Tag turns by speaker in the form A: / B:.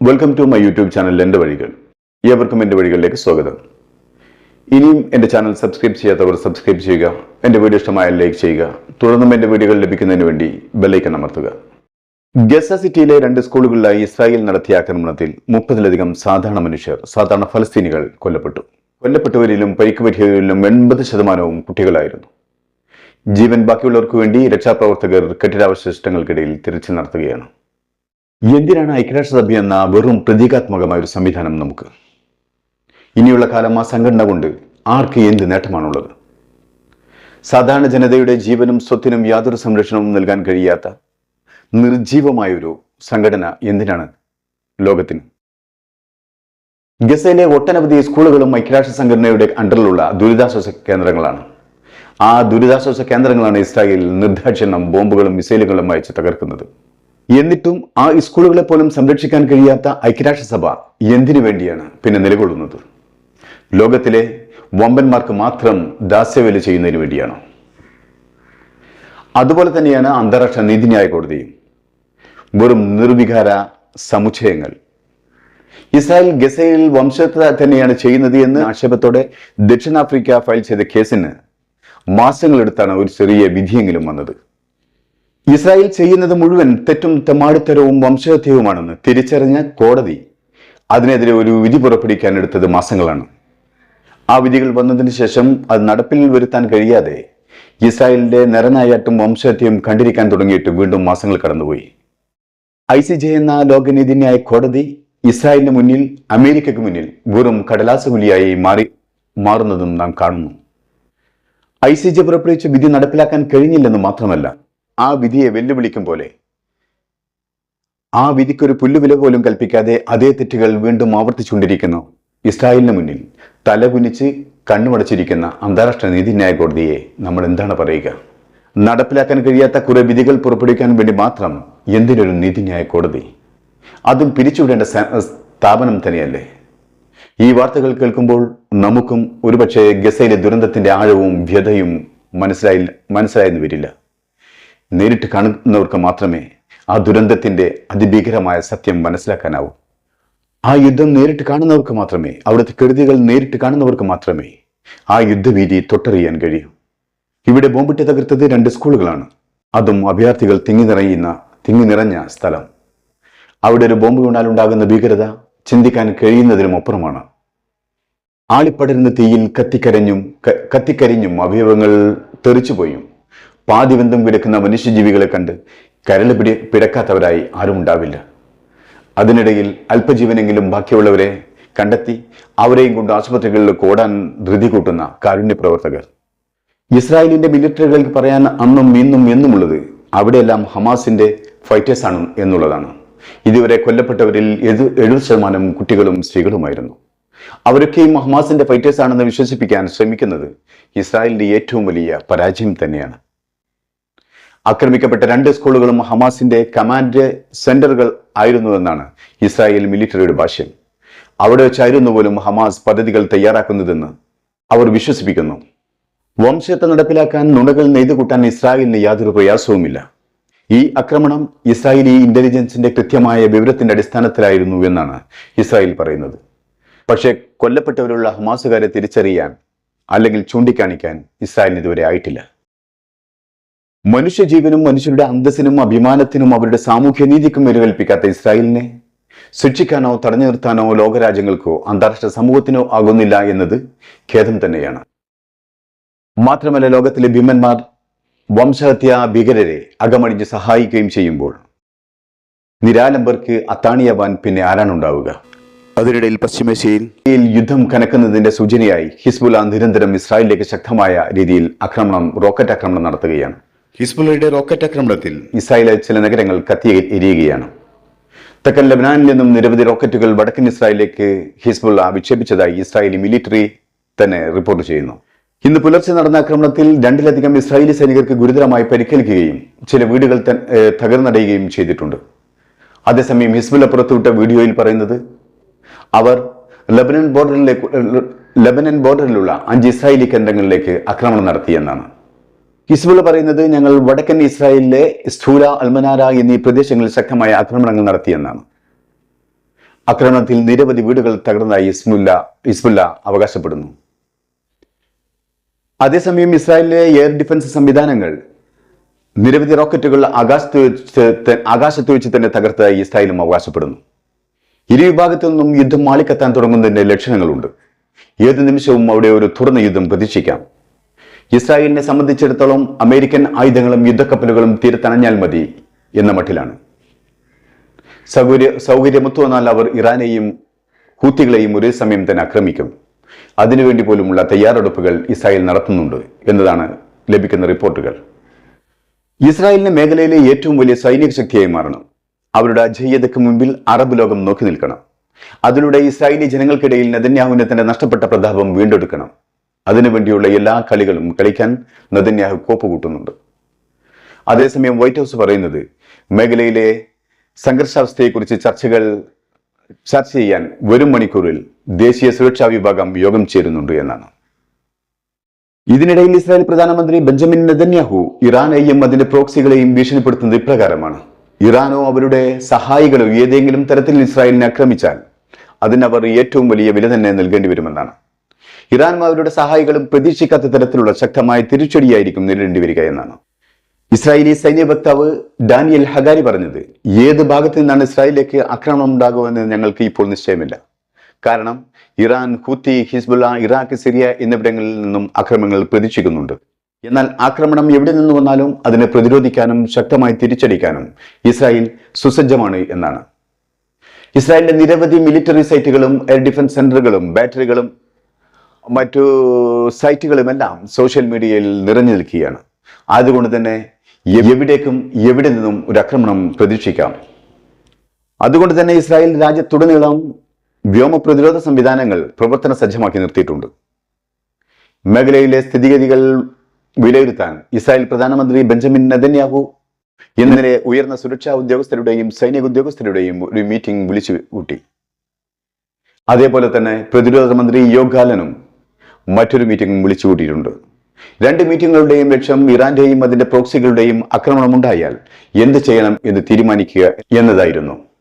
A: Welcome to my YouTube channel എന്റെ വഴികൾ. ഏവർക്കും എന്റെ വഴികളിലേക്ക് സ്വാഗതം. ഇനിയും എന്റെ ചാനൽ സബ്സ്ക്രൈബ് ചെയ്യാത്തവർ സബ്സ്ക്രൈബ് ചെയ്യുക എന്റെ വീഡിയോ ഇഷ്ടമായ ലൈക്ക് ചെയ്യുക തുടർന്നും എന്റെ വീഡിയോകൾ ലഭിക്കുന്നതിന് വേണ്ടി ബെല്ലൈക്കൺ അമർത്തുക. ഗസ സിറ്റിയിലെ രണ്ട് സ്കൂളുകളിലായി ഇസ്രായേൽ നടത്തിയ ആക്രമണത്തിൽ മുപ്പതിലധികം സാധാരണ മനുഷ്യർ സാധാരണ ഫലസ്തീനികൾ കൊല്ലപ്പെട്ടു. കൊല്ലപ്പെട്ടവരിലും പരിക്ക് പറ്റിയവരിലും എൺപത് ശതമാനവും കുട്ടികളായിരുന്നു. ജീവൻ ബാക്കിയുള്ളവർക്ക് വേണ്ടി രക്ഷാപ്രവർത്തകർ കെട്ടിടാവശിഷ്ടങ്ങൾക്കിടയിൽ തിരച്ചിൽ നടത്തുകയാണ്. എന്തിനാണ് ഐക്യരാഷ്ട്രസഭ എന്ന വെറും പ്രതീകാത്മകമായ ഒരു സംവിധാനം നമുക്ക്? ഇനിയുള്ള കാലം ആ സംഘടന കൊണ്ട് ആർക്ക് എന്ത് നേട്ടമാണുള്ളത്? സാധാരണ ജനതയുടെ ജീവനും സ്വത്തിനും യാതൊരു സംരക്ഷണവും നൽകാൻ കഴിയാത്ത നിർജീവമായൊരു സംഘടന എന്തിനാണ് ലോകത്തിന്? ഗസയിലെ ഒട്ടനവധി സ്കൂളുകളും ഐക്യരാഷ്ട്ര സംഘടനയുടെ അണ്ടറിലുള്ള ദുരിതാശ്വാസ കേന്ദ്രങ്ങളാണ്. ആ ദുരിതാശ്വാസ കേന്ദ്രങ്ങളാണ് ഇസ്രായേൽ നിർദ്ദേശം ബോംബുകളും മിസൈലുകളും അയച്ച് തകർക്കുന്നത്. എന്നിട്ടും ആ സ്കൂളുകളെ പോലും സംരക്ഷിക്കാൻ കഴിയാത്ത ഐക്യരാഷ്ട്രസഭ എന്തിനു വേണ്ടിയാണ് പിന്നെ നിലകൊള്ളുന്നത്? ലോകത്തിലെ വമ്പന്മാർക്ക് മാത്രം ദാസ്യവേല ചെയ്യുന്നതിന് വേണ്ടിയാണോ? അതുപോലെ തന്നെയാണ് അന്താരാഷ്ട്ര നീതിന്യായ കോടതിയും. വെറും നിർവികാര സമുച്ചയങ്ങൾ. ഇസ്രായേൽ ഗസയിൽ വംശഹത്യ തന്നെയാണ് ചെയ്യുന്നത് എന്ന് ആക്ഷേപത്തോടെ ദക്ഷിണാഫ്രിക്ക ഫയൽ ചെയ്ത കേസിന് മാസങ്ങളെടുത്താണ് ഒരു ചെറിയ വിധിയെങ്കിലും വന്നത്. ഇസ്രായേൽ ചെയ്യുന്നത് മുഴുവൻ തെറ്റും തെമാടിത്തരവും വംശഹത്യവുമാണെന്ന് തിരിച്ചറിഞ്ഞ കോടതി അതിനെതിരെ ഒരു വിധി പുറപ്പെടുവിക്കാൻ എടുത്തത് മാസങ്ങളാണ്. ആ വിധികൾ വന്നതിന് ശേഷം അത് നടപ്പിൽ വരുത്താൻ കഴിയാതെ ഇസ്രായേലിന്റെ നിറനായാട്ടും വംശഹത്യയും കണ്ടിരിക്കാൻ തുടങ്ങിയിട്ട് വീണ്ടും മാസങ്ങൾ കടന്നുപോയി. ഐ സി ജെ എന്ന ലോകനീതിന്യായ കോടതി ഇസ്രായേലിന് മുന്നിൽ അമേരിക്കയ്ക്ക് മുന്നിൽ വെറും കടലാസകുലിയായി മാറി മാറുന്നതും നാം കാണുന്നു. ഐ സി ജെ പുറപ്പെടുവിച്ച വിധി നടപ്പിലാക്കാൻ കഴിഞ്ഞില്ലെന്ന് മാത്രമല്ല ആ വിധിയെ വെല്ലുവിളിക്കും പോലെ ആ വിധിക്കൊരു പുല്ലുവില പോലും കൽപ്പിക്കാതെ അതേ തെറ്റുകൾ വീണ്ടും ആവർത്തിച്ചുകൊണ്ടിരിക്കുന്നു. ഇസ്രായേലിന് മുന്നിൽ തലകുനിച്ച് കണ്ണുമടച്ചിരിക്കുന്ന അന്താരാഷ്ട്ര നീതിന്യായ കോടതിയെ നമ്മൾ എന്താണ് പറയുക? നടപ്പിലാക്കാൻ കഴിയാത്ത കുറെ വിധികൾ പുറപ്പെടുവിക്കാൻ വേണ്ടി മാത്രം എന്തിനൊരു നീതിന്യായ കോടതി അതും പിരിച്ചുവിടേണ്ട സ്ഥാപനം തന്നെയല്ലേ? ഈ വാർത്തകൾ കേൾക്കുമ്പോൾ നമുക്കും ഒരുപക്ഷെ ഗസയിലെ ദുരന്തത്തിന്റെ ആഴവും വ്യതയും മനസ്സിലായി മനസ്സിലായെന്ന് വരില്ല. നേരിട്ട് കാണുന്നവർക്ക് മാത്രമേ ആ ദുരന്തത്തിന്റെ അതിഭീകരമായ സത്യം മനസ്സിലാക്കാനാവൂ. ആ യുദ്ധം നേരിട്ട് കാണുന്നവർക്ക് മാത്രമേ അവിടുത്തെ കെടുതികൾ നേരിട്ട് കാണുന്നവർക്ക് മാത്രമേ ആ യുദ്ധവീതി തൊട്ടറിയാൻ കഴിയൂ. ഇവിടെ ബോംബിട്ട് തകർത്തത് രണ്ട് സ്കൂളുകളാണ്. അതും അഭയാർത്ഥികൾ തിങ്ങി നിറയുന്ന തിങ്ങി നിറഞ്ഞ സ്ഥലം. അവിടെ ഒരു ബോംബ് വീണാൽ ഉണ്ടാകുന്ന ഭീകരത ചിന്തിക്കാൻ കഴിയുന്നതിനും അപ്പുറമാണ്. ആളിപ്പടരുന്ന തീയിൽ കത്തിക്കരഞ്ഞും കത്തിക്കരിഞ്ഞും അവയവങ്ങൾ തെറിച്ചുപോയും. പാതിബന്ധം കിടക്കുന്ന മനുഷ്യജീവികളെ കണ്ട് കരൾ പിടി പിടക്കാത്തവരായി ആരുമുണ്ടാവില്ല അതിനിടയിൽ അല്പജീവനെങ്കിലും ബാക്കിയുള്ളവരെ കണ്ടെത്തി അവരെയും കൊണ്ട് ആശുപത്രികളിൽ ഓടാൻ ധൃതി കൂട്ടുന്ന കാരുണ്യ പ്രവർത്തകർ ഇസ്രായേലിന്റെ മിലിറ്ററികൾക്ക് പറയാൻ അന്നും ഇന്നും എന്നുമുള്ളത് അവിടെയെല്ലാം ഹമാസിന്റെ ഫൈറ്റേഴ്സാണ് എന്നുള്ളതാണ്. ഇതുവരെ കൊല്ലപ്പെട്ടവരിൽ എഴു എഴുപത് ശതമാനം കുട്ടികളും സ്ത്രീകളുമായിരുന്നു. അവരൊക്കെയും ഹമാസിന്റെ ഫൈറ്റേഴ്സ് ആണെന്ന് വിശ്വസിപ്പിക്കാൻ ശ്രമിക്കുന്നത് ഇസ്രായേലിന്റെ ഏറ്റവും വലിയ പരാജയം തന്നെയാണ്. ആക്രമിക്കപ്പെട്ട രണ്ട് സ്കൂളുകളും ഹമാസിന്റെ കമാൻഡ് സെന്ററുകൾ ആയിരുന്നുവെന്നാണ് ഇസ്രായേൽ മിലിറ്ററിയുടെ ഭാഷ്യം. അവിടെ വെച്ചായിരുന്നു പോലും ഹമാസ് പദ്ധതികൾ തയ്യാറാക്കുന്നതെന്ന് അവർ വിശ്വസിപ്പിക്കുന്നു. വംശത്തെ നടപ്പിലാക്കാൻ നുണകൾ നെയ്തുകൂട്ടാൻ ഇസ്രായേലിന് യാതൊരു പ്രയാസവുമില്ല. ഈ ആക്രമണം ഇസ്രായേലി ഇന്റലിജൻസിന്റെ കൃത്യമായ വിവരത്തിന്റെ അടിസ്ഥാനത്തിലായിരുന്നു എന്നാണ് ഇസ്രായേൽ പറയുന്നത്. പക്ഷേ കൊല്ലപ്പെട്ടവരുള്ള ഹമാസുകാരെ തിരിച്ചറിയാൻ അല്ലെങ്കിൽ ചൂണ്ടിക്കാണിക്കാൻ ഇസ്രായേലിന് ഇതുവരെ ആയിട്ടില്ല. മനുഷ്യജീവനും മനുഷ്യരുടെ അന്തസ്സിനും അഭിമാനത്തിനും അവരുടെ സാമൂഹ്യ നീതിക്കും വിലകൽപ്പിക്കാത്ത ഇസ്രായേലിനെ ശിക്ഷിക്കാനോ തടഞ്ഞു നിർത്താനോ ലോകരാജ്യങ്ങൾക്കോ അന്താരാഷ്ട്ര സമൂഹത്തിനോ ആകുന്നില്ല എന്നത് ഖേദം തന്നെയാണ്. മാത്രമല്ല ലോകത്തിലെ ഭീമന്മാർ വംശഹത്യ ഭീകരരെ അകമടിഞ്ഞ് സഹായിക്കുകയും ചെയ്യുമ്പോൾ നിരാലംബർക്ക് അത്താണിയാവാൻ പിന്നെ ആരാണുണ്ടാവുക? അതിനിടയിൽ പശ്ചിമേഷ്യയിൽ യുദ്ധം കനക്കുന്നതിന്റെ സൂചനയായി ഹിസ്ബുല നിരന്തരം ഇസ്രായേലിലേക്ക് ശക്തമായ രീതിയിൽ ആക്രമണം റോക്കറ്റ് ആക്രമണം നടത്തുകയാണ്. ഹിസ്ബുലയുടെ റോക്കറ്റ് ആക്രമണത്തിൽ ഇസ്രായേലിലെ ചില നഗരങ്ങൾ കത്തി എരിയുകയാണ്. തെക്കൻ ലബനാനിൽ നിന്നും നിരവധി റോക്കറ്റുകൾ വടക്കൻ ഇസ്രായേലിലേക്ക് ഹിസ്ബുള്ള വിക്ഷേപിച്ചതായി ഇസ്രായേലി മിലിറ്ററി തന്നെ റിപ്പോർട്ട് ചെയ്യുന്നു. ഇന്ന് പുലർച്ചെ നടന്ന ആക്രമണത്തിൽ രണ്ടിലധികം ഇസ്രായേലി സൈനികർക്ക് ഗുരുതരമായി പരിക്കേൽക്കുകയും ചില വീടുകൾ തകർന്നടയുകയും ചെയ്തിട്ടുണ്ട്. അതേസമയം ഹിസ്ബുള്ള പുറത്തുവിട്ട വീഡിയോയിൽ പറയുന്നത് അവർ ലബനൻ ബോർഡറിലേക്ക് ലബനൻ ബോർഡറിലുള്ള അഞ്ച് ഇസ്രായേലി കേന്ദ്രങ്ങളിലേക്ക് ആക്രമണം നടത്തിയെന്നാണ് ഹിസ്ബുള്ള പറയുന്നത് ഞങ്ങൾ വടക്കൻ ഇസ്രായേലിലെ സ്ഥൂല അൽമനാര എന്നീ പ്രദേശങ്ങളിൽ ശക്തമായ ആക്രമണങ്ങൾ നടത്തിയെന്നാണ്. ആക്രമണത്തിൽ നിരവധി വീടുകൾ തകർന്നതായി ഇസ്മുല്ല ഇസ്മുല്ല അവകാശപ്പെടുന്നു. അതേസമയം ഇസ്രായേലിലെ എയർ ഡിഫൻസ് സംവിധാനങ്ങൾ നിരവധി റോക്കറ്റുകൾ ആകാശത്ത് വെച്ച് ആകാശത്ത് വെച്ച് തന്നെ തകർത്തതായി ഇസ്രായേലും അവകാശപ്പെടുന്നു. ഇരു വിഭാഗത്തു നിന്നും യുദ്ധം മാളിക്കത്താൻ തുടങ്ങുന്നതിന്റെ ലക്ഷണങ്ങളുണ്ട്. ഏത് നിമിഷവും അവിടെ ഒരു തുറന്ന യുദ്ധം പ്രതീക്ഷിക്കാം. ഇസ്രായേലിനെ സംബന്ധിച്ചിടത്തോളം അമേരിക്കൻ ആയുധങ്ങളും യുദ്ധക്കപ്പലുകളും തീരത്തണഞ്ഞാൽ മതി എന്ന മട്ടിലാണ്. സൗകര്യ സൗകര്യമൊത്തു വന്നാൽ അവർ ഇറാനെയും ഹൂത്തികളെയും ഒരേ സമയം തന്നെ ആക്രമിക്കും. അതിനുവേണ്ടി പോലുമുള്ള തയ്യാറെടുപ്പുകൾ ഇസ്രായേൽ നടത്തുന്നുണ്ട് എന്നതാണ് ലഭിക്കുന്ന റിപ്പോർട്ടുകൾ. ഇസ്രായേലിന് മേഖലയിലെ ഏറ്റവും വലിയ സൈനിക ശക്തിയായി മാറണം. അവരുടെ അജയ്യതയ്ക്ക് മുമ്പിൽ അറബ് ലോകം നോക്കി നിൽക്കണം. അതിലൂടെ ഇസ്രായേലി ജനങ്ങൾക്കിടയിൽ നെതന്യാഹുവിനെ തന്നെ നഷ്ടപ്പെട്ട പ്രതാപം വീണ്ടെടുക്കണം. അതിനുവേണ്ടിയുള്ള എല്ലാ കളികളും കളിക്കാൻ നദന്യാഹു കോപ്പ് കൂട്ടുന്നുണ്ട്. അതേസമയം വൈറ്റ് ഹൗസ് പറയുന്നത് മേഖലയിലെ സംഘർഷാവസ്ഥയെക്കുറിച്ച് ചർച്ചകൾ ചർച്ച ചെയ്യാൻ വരും മണിക്കൂറിൽ ദേശീയ സുരക്ഷാ വിഭാഗം യോഗം ചേരുന്നുണ്ട് എന്നാണ്. ഇതിനിടയിൽ ഇസ്രായേൽ പ്രധാനമന്ത്രി ബെഞ്ചമിൻ നദന്യാഹു ഇറാനെയും അതിന്റെ പ്രോക്സികളെയും ഭീഷണിപ്പെടുത്തുന്നത് ഇപ്രകാരമാണ്. ഇറാനോ അവരുടെ സഹായികളോ ഏതെങ്കിലും തരത്തിൽ ഇസ്രായേലിനെ ആക്രമിച്ചാൽ അതിനവർ ഏറ്റവും വലിയ വില തന്നെ നൽകേണ്ടി വരുമെന്നാണ്. ഇറാനും സഹായികളും പ്രതീക്ഷിക്കാത്ത തരത്തിലുള്ള ശക്തമായ തിരിച്ചടിയായിരിക്കും നേരിടേണ്ടി വരിക എന്നാണ്. ഇസ്രായേലി സൈന്യ വക്താവ് ഡാനിയൽ ഹഗാരി പറഞ്ഞത് ഏത് ഭാഗത്തു നിന്നാണ് ഇസ്രായേലിലേക്ക് ആക്രമണം ഉണ്ടാകുമെന്ന് ഞങ്ങൾക്ക് ഇപ്പോൾ നിശ്ചയമില്ല. കാരണം Iran Houthi Hezbollah Iraq Syria എന്നിവിടങ്ങളിൽ നിന്നും ആക്രമണങ്ങൾ പ്രതീക്ഷിക്കുന്നുണ്ട്. എന്നാൽ ആക്രമണം എവിടെ നിന്ന് വന്നാലും അതിനെ പ്രതിരോധിക്കാനും ശക്തമായി തിരിച്ചടിക്കാനും ഇസ്രായേൽ സുസജ്ജമാണ് എന്നാണ്. ഇസ്രായേലിന്റെ നിരവധി മിലിറ്ററി സൈറ്റുകളും എയർ ഡിഫൻസ് സെന്ററുകളും ബാറ്ററികളും മറ്റു സൈറ്റുകളുമെല്ലാം സോഷ്യൽ മീഡിയയിൽ നിറഞ്ഞു നിൽക്കുകയാണ്. അതുകൊണ്ട് തന്നെ എവിടേക്കും എവിടെ നിന്നും ഒരു ആക്രമണം പ്രതീക്ഷിക്കാം. അതുകൊണ്ട് തന്നെ ഇസ്രായേൽ രാജ്യത്തുടനീളം വ്യോമ പ്രതിരോധ സംവിധാനങ്ങൾ പ്രവർത്തന സജ്ജമാക്കി നിർത്തിയിട്ടുണ്ട്. മേഖലയിലെ സ്ഥിതിഗതികൾ വിലയിരുത്താൻ ഇസ്രായേൽ പ്രധാനമന്ത്രി ബെഞ്ചമിൻ നെതന്യാഹു ഇന്നലെ ഉയർന്ന സുരക്ഷാ ഉദ്യോഗസ്ഥരുടെയും സൈനിക ഉദ്യോഗസ്ഥരുടെയും ഒരു മീറ്റിംഗ് വിളിച്ചു കൂട്ടി അതേപോലെ തന്നെ പ്രതിരോധ മന്ത്രി യോഗ് ഗാലനും മറ്റൊരു മീറ്റിംഗും വിളിച്ചുകൂട്ടിയിട്ടുണ്ട്. രണ്ട് മീറ്റിംഗുകളുടെയും ലക്ഷ്യം ഇറാന്റെയും അതിന്റെ പ്രോക്സികളുടെയും ആക്രമണമുണ്ടായാൽ എന്ത് ചെയ്യണം എന്ന് തീരുമാനിക്കുക എന്നതായിരുന്നു.